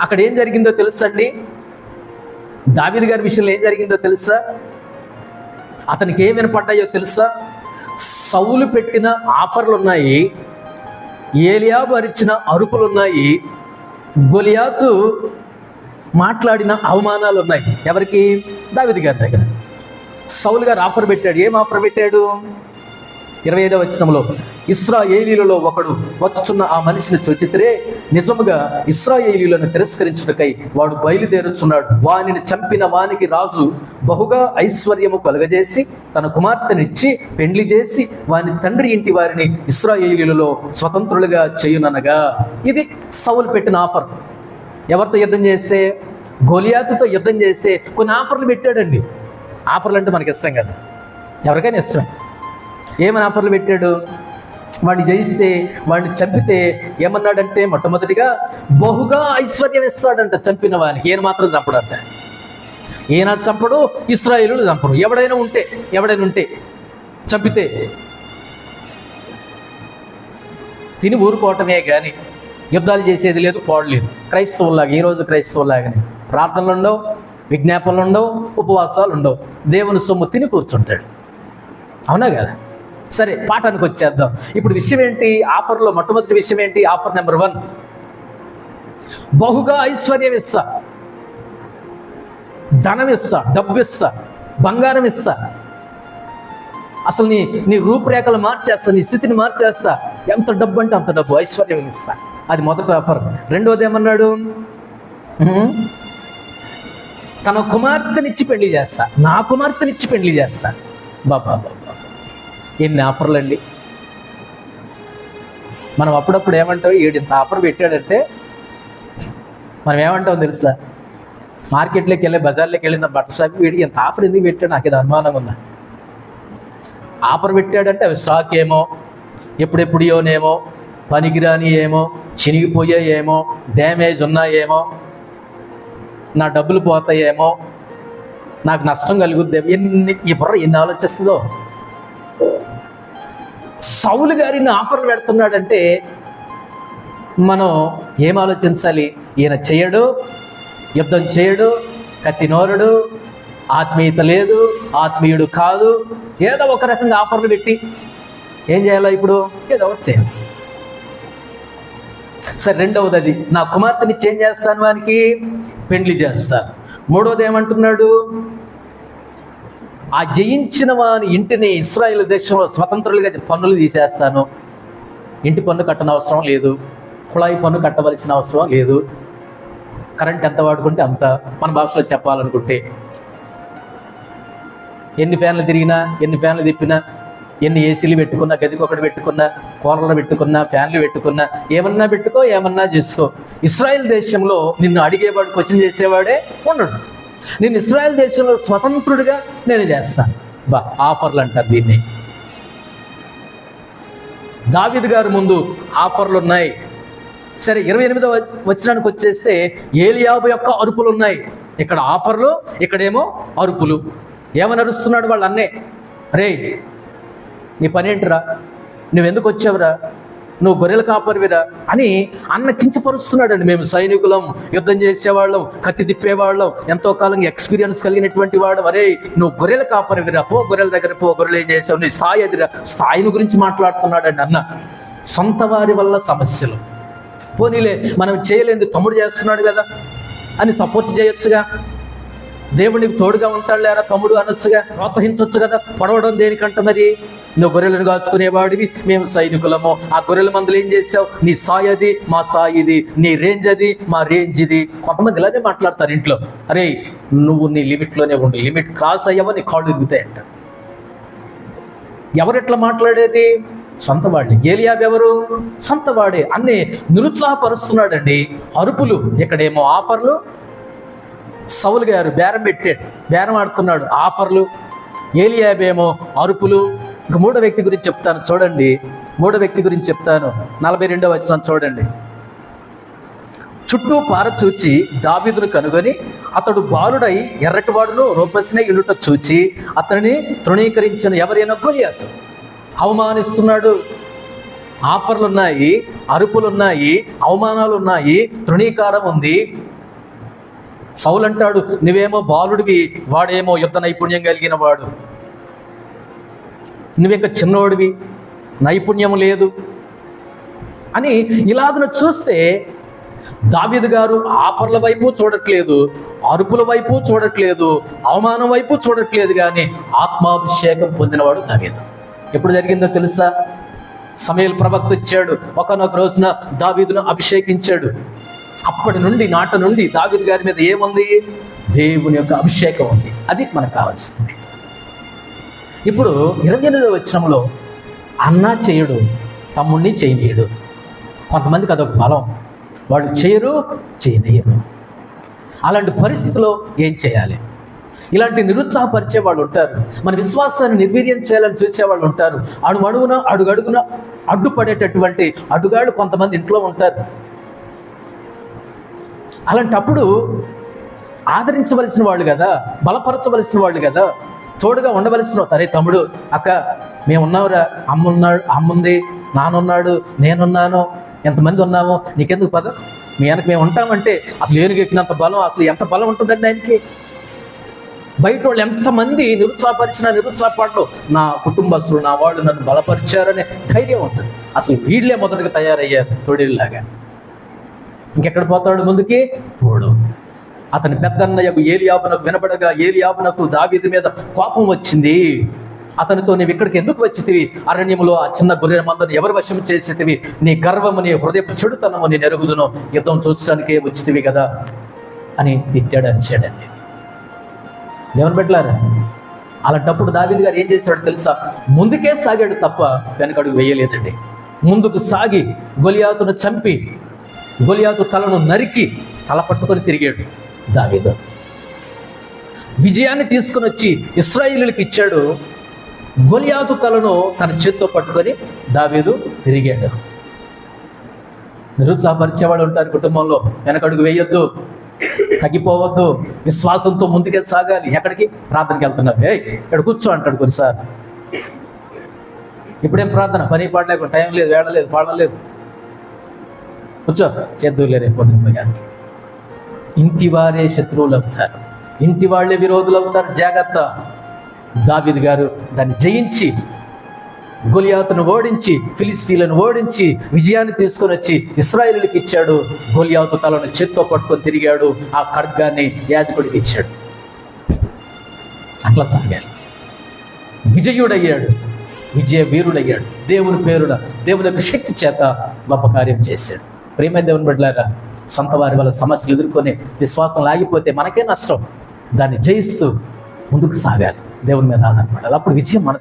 అక్కడ ఏం జరిగిందో తెలుసండి? దావీదు గారి విషయంలో ఏం జరిగిందో తెలుసా? అతనికి ఏం వినపడ్డాయో తెలుసా? సౌలు పెట్టిన ఆఫర్లు ఉన్నాయి ఏలియాబు అరిచిన అరుపులు ఉన్నాయి గొలియాతు మాట్లాడిన అవమానాలు ఉన్నాయి ఎవరికి? దావిది గారి దగ్గర. సౌలు గారు ఆఫర్ పెట్టాడు. ఏం ఆఫర్ పెట్టాడు? ఇరవై ఐదవ వచనంలో ఇస్రాయేలీలలో ఒకడు వచ్చుచున్న ఆ మనిషిని చూచితిరే నిజముగా ఇస్రాయేలీలను తిరస్కరించుటకై వాడు బయలుదేరుచున్నాడు. వానిని చంపిన వానికి రాజు బహుగా ఐశ్వర్యము కలుగజేసి తన కుమార్తెనిచ్చి పెండ్లి చేసి వాని తండ్రి ఇంటి వారిని ఇస్రాయేలీలలో స్వతంత్రులుగా చేయుననగా. ఇది సౌలు పెట్టిన ఆఫర్. ఎవరితో యుద్ధం చేస్తే? గోలియాతుతో యుద్ధం చేస్తే కొన్ని ఆఫర్లు పెట్టాడండి. ఆఫర్లు అంటే మనకి ఇష్టం కదా. ఎవరికైనా ఇష్టం ఏమని ఆఫర్లు పెట్టాడు? వాడిని జయిస్తే వాడిని చంపితే ఏమన్నాడంటే మొట్టమొదటిగా బహుగా ఐశ్వర్యం ఇస్తాడంట చంపిన వానికి. ఈయన మాత్రం చంపడంట ఈయన చంపడు ఇస్రాయేలు చంపడు ఎవడైనా ఉంటే ఎవడైనా ఉంటే చంపితే తిని ఊరుకోవటమే కానీ యుద్ధాలు చేసేది లేదు పోడలేదు క్రైస్తవులాగా ఈరోజు క్రైస్తవులాగానే ప్రార్థనలు ఉండవు విజ్ఞాపనలు ఉండవు ఉపవాసాలు ఉండవు. దేవుని సొమ్ము తిని కూర్చుంటాడు. అవునా కదా? సరే పాఠానికి వచ్చేద్దాం. ఇప్పుడు విషయం ఏంటి ఆఫర్లో మొట్టమొదటి విషయం ఏంటి ఆఫర్ నెంబర్ వన్. బహుగా ఐశ్వర్యం ఇస్తా. ధనం ఇస్తా డబ్బు ఇస్తా బంగారం ఇస్తా. అసలు నీ నీ రూపురేఖలు మార్చేస్తా నీ స్థితిని మార్చేస్తా. ఎంత డబ్బు అంటే అంత డబ్బు ఐశ్వర్యం ఇస్తా. అది మొదటి ఆఫర్. రెండోది ఏమన్నాడు? తన కుమార్తెనిచ్చి పెళ్ళి చేస్తా. నా కుమార్తెనిచ్చి పెళ్ళి చేస్తా. బాబా బాబా ఎన్ని ఆఫర్లు అండి. మనం అప్పుడప్పుడు ఏమంటాం వీడి ఇంత ఆఫర్ పెట్టాడంటే మనం ఏమంటాం తెలుసా? మార్కెట్లోకి వెళ్ళి బజార్లోకి వెళ్ళిన బట్టల షాప్ వీడికి ఇంత ఆఫర్ ఎందుకు పెట్టాడు? నాకు ఇది అనుమానం ఉందా. ఆఫర్ పెట్టాడంటే అవి స్టాక్ ఏమో ఎప్పుడెప్పుడియోనేమో పనికిరాని ఏమో చినిగిపోయాయేమో డ్యామేజ్ ఉన్నాయేమో నా డబ్బులు పోతాయేమో నాకు నష్టం కలుగుద్దేమో ఎన్ని ఈ బుర్ర ఎన్ని ఆలోచిస్తుందో. సౌలు గారిని ఆఫర్లు పెడుతున్నాడంటే మనం ఏం ఆలోచించాలి? ఈయన చేయడు యుద్ధం చేయడు కత్తి నోరుడు ఆత్మీయత లేదు ఆత్మీయుడు కాదు. ఏదో ఒక రకంగా ఆఫర్లు పెట్టి ఏం చేయాలో ఇప్పుడు? ఏదో ఒకటి చేయాలి. సరే రెండవది అది నా కుమార్తెని చేంజ్ చేస్తాను వానికి పెండ్లి చేస్తాను. మూడవది ఏమంటున్నాడు? ఆ జయించిన వాని ఇంటిని ఇస్రాయేల్ దేశంలో స్వతంత్రులుగా పన్నులు తీసేస్తాను. ఇంటి పన్ను కట్టనవసరం అవసరం లేదు. కుళాయి పన్ను కట్టవలసిన అవసరం లేదు. కరెంట్ ఎంత వాడుకుంటే అంత. మన భాషలో చెప్పాలనుకుంటే ఎన్ని ఫ్యాన్లు తిరిగినా ఎన్ని ఫ్యాన్లు తిప్పినా ఎన్ని ఏసీలు పెట్టుకున్నా గదికి ఒకటి పెట్టుకున్నా కూలర్లు పెట్టుకున్నా ఫ్యాన్లు పెట్టుకున్నా ఏమన్నా పెట్టుకో ఏమన్నా చేసుకో. ఇస్రాయెల్ దేశంలో నిన్ను అడిగేవాడు క్వశ్చన్ చేసేవాడే ఉండడు. నేను ఇస్రాయల్ దేశంలో స్వతంత్రుడిగా నేను చేస్తాను. బా ఆఫర్లు అంటారు దీన్ని. దావిద్ గారి ముందు ఆఫర్లు ఉన్నాయి. సరే ఇరవై ఎనిమిదో వచ్చినానికి వచ్చేస్తే ఏలియాబు యొక్క అరుపులు ఉన్నాయి. ఇక్కడ ఆఫర్లు ఇక్కడేమో అరుపులు. ఏమని అరుస్తున్నాడు వాళ్ళు అన్నే రే నీ పని ఏంటిరా? నువ్వెందుకు వచ్చావురా? నువ్వు గొర్రెల కాపరివిరా అని అన్న కించపరుస్తున్నాడండి మేము సైనికులం యుద్ధం చేసేవాళ్ళం కత్తి తిప్పేవాళ్ళం ఎంతో కాలం ఎక్స్పీరియన్స్ కలిగినటువంటి వాడు. అరే నువ్వు గొర్రెల కాపరివిరా పో గొర్రెల దగ్గర పో గొర్రెలు ఏం చేసావు? నీ స్థాయి ఎదిరా. స్థాయిని గురించి మాట్లాడుతున్నాడండి అన్న. సొంత వారి వల్ల సమస్యలు. పోనీలే మనం చేయలేంది తమ్ముడు చేస్తున్నాడు కదా అని సపోర్ట్ చేయొచ్చుగా. దేవుడికి తోడుగా ఉంటాడు లేరా తమ్ముడు? అనొచ్చుగా ప్రోత్సహించవచ్చు కదా. పొడవడం దేనికంట మరి? నువ్వు గొర్రెలను కాచుకునేవాడివి మేము సైనికులము. ఆ గొర్రెల మందులు ఏం చేసావు నీ సాయి అది మా సాయి ఇది నీ రేంజ్ అది మా రేంజ్ ఇది కొంతమంది ఇలానే మాట్లాడతారు ఇంట్లో. అరే నువ్వు నీ లిమిట్లోనే ఉండు. లిమిట్ క్రాస్ అయ్యావో నీ కాళ్ళు ఇరుగుతాయంట ఎవరెట్లా మాట్లాడేది? సొంత వాడే ఏలియాబ్ ఎవరు? సొంత వాడే. అన్నీ నిరుత్సాహపరుస్తున్నాడండి. అరుపులు. ఇక్కడేమో ఆఫర్లు. సౌలు గారు బేరం పెట్టాడు బేరం ఆడుతున్నాడు. ఆఫర్లు ఏలియాబేమో అరుపులు. ఇంక మూడో వ్యక్తి గురించి చెప్తాను చూడండి. మూడో వ్యక్తి గురించి చెప్తాను. నలభై రెండో వచ్చిన చూడండి. చుట్టూ పారచూచి దావీదును కనుగొని అతడు బాలుడై ఎర్రటివాడును రూపస్నే ఇల్లుట చూచి అతనిని తృణీకరించిన ఎవరైనా గొలియాతు. అవమానిస్తున్నాడు. ఆఫర్లు ఉన్నాయి అరుపులు ఉన్నాయి అవమానాలు ఉన్నాయి తృణీకారం ఉంది. సౌలు అంటాడు నువ్వేమో బాలుడివి వాడేమో యుద్ధ నైపుణ్యం కలిగిన వాడు. నువ్వింక చిన్నోడివి నైపుణ్యం లేదు. అని ఇలాగను చూస్తే దావిద్ గారు ఆపర్ల వైపు చూడట్లేదు అరుపుల వైపు చూడట్లేదు అవమానం వైపు చూడట్లేదు కానీ ఆత్మాభిషేకం పొందినవాడు దావీదు. ఎప్పుడు జరిగిందో తెలుసా? సమయలు ప్రవక్త ఇచ్చాడు ఒకనొక రోజున దావీదును అభిషేకించాడు. అప్పటి నుండి నాట నుండి దావిద్ గారి మీద ఏముంది? దేవుని యొక్క అభిషేకం ఉంది. అది మనకు కావాల్సింది. ఇప్పుడు ఇరవై ఎనిమిదో వచ్చినంలో అన్న చేయడు తమ్ముడిని చేయనీయడు. కొంతమందికి అదొక బలం. వాళ్ళు చేయరు చేయనీయరు. అలాంటి పరిస్థితిలో ఏం చేయాలి? ఇలాంటి నిరుత్సాహపరిచే వాళ్ళు ఉంటారు. మన విశ్వాసాన్ని నిర్వీర్యం చేయాలని చూసే వాళ్ళు ఉంటారు. అడుగు అడుగున అడుగడుగున అడ్డుపడేటటువంటి అడుగాళ్ళు కొంతమంది ఇంట్లో ఉంటారు. అలాంటప్పుడు ఆదరించవలసిన వాళ్ళు కదా బలపరచవలసిన వాళ్ళు కదా తోడుగా ఉండవలసిన అరే తమ్ముడు అక్క మేము ఉన్నావురా అమ్మున్నాడు అమ్ముంది నానున్నాడు నేనున్నాను ఎంతమంది ఉన్నాము నీకెందుకు పద? మీ వెనక మేము ఉంటామంటే అసలు ఏనుగు ఎక్కినంత బలం అసలు ఎంత బలం ఉంటుందండి ఆయనకి? బయట వాళ్ళు ఎంతమంది నిరుత్సాహపరిచిన నిరుత్సాహపాట్లు నా కుటుంబస్తులు నా వాళ్ళు నన్ను బలపరిచారనే ధైర్యం ఉంటుంది. అసలు వీళ్ళే మొదటగా తయారయ్యారు తొడిలాగా ఇంకెక్కడ పోతాడు ముందుకి? పోడు అతని పెద్దన్నయ్యకు ఏలియాబునకు వినపడగా ఏలియాబునకు దావీది మీద కోపం వచ్చింది. అతనితో నీవు ఇక్కడికి ఎందుకు వచ్చితివి? అరణ్యంలో ఆ చిన్న గొర్రెల మందని ఎవరు వశం చేసేటివి నీ గర్వము నీ హృదయపు చెడుతనము నీ నెరుగుదును యుద్ధం చూసడానికే వచ్చితివి కదా? అని తిట్టాడు అనిచాడండి దేవుని పెట్టలారా అలాంటప్పుడు దావీది గారు ఏం చేశాడో తెలుసా? ముందుకే సాగాడు తప్ప వెనకడుగు వేయలేదండి. ముందుకు సాగి గొలియాతును చంపి గొలియాతు తలను నరికి తల పట్టుకొని తిరిగాడు దావీదు. విజయాన్ని తీసుకుని వచ్చి ఇస్రాయిలీలకు ఇచ్చాడు. గొలియాతు తలను తన చేత్తో పట్టుకొని దావీదు తిరిగాడు. నిరుత్సాహపరిచేవాడు ఉంటారు కుటుంబంలో. వెనకడుగు వేయొద్దు. తగ్గిపోవద్దు. విశ్వాసంతో ముందుకే సాగాలి. ఎక్కడికి? ప్రార్థనకి వెళ్తున్నావు ఏ ఇక్కడ కూర్చో అంటాడు కొన్నిసార్లు. ఇప్పుడేం ప్రార్థన? పని పాడలేకుండా టైం లేదు వేళ లేదు పాడలేదు. కూర్చో చేద్దులే రేపు ఇంటి వారే శత్రువులు అవుతారు ఇంటి వాళ్ళే విరోధులు అవుతారు జాగ్రత్త దావిద్ గారు దాన్ని జయించి గొలియాతును ఓడించి ఫిలిస్తీన్లను ఓడించి విజయాన్ని తీసుకొని వచ్చి ఇస్రాయిల్కి ఇచ్చాడు గొలియాతు తలను చేత్తో పట్టుకొని తిరిగాడు। ఆ ఖడ్గాన్ని యాజకుడికి ఇచ్చాడు। అట్లా సాగాలి విజయుడయ్యాడు। విజయ వీరుడయ్యాడు దేవుని పేరున దేవుని యొక్క శక్తి చేత గొప్ప కార్యం చేశాడు। ప్రేమ దేవుని బిడ్డలారా సొంత వారి వల్ల సమస్యలు ఎదుర్కొని విశ్వాసం లాగిపోతే మనకే నష్టం. దాన్ని జయిస్తూ ముందుకు సాగాలి. దేవుని మీద ఆధారపడాలి. అప్పుడు విజయం మన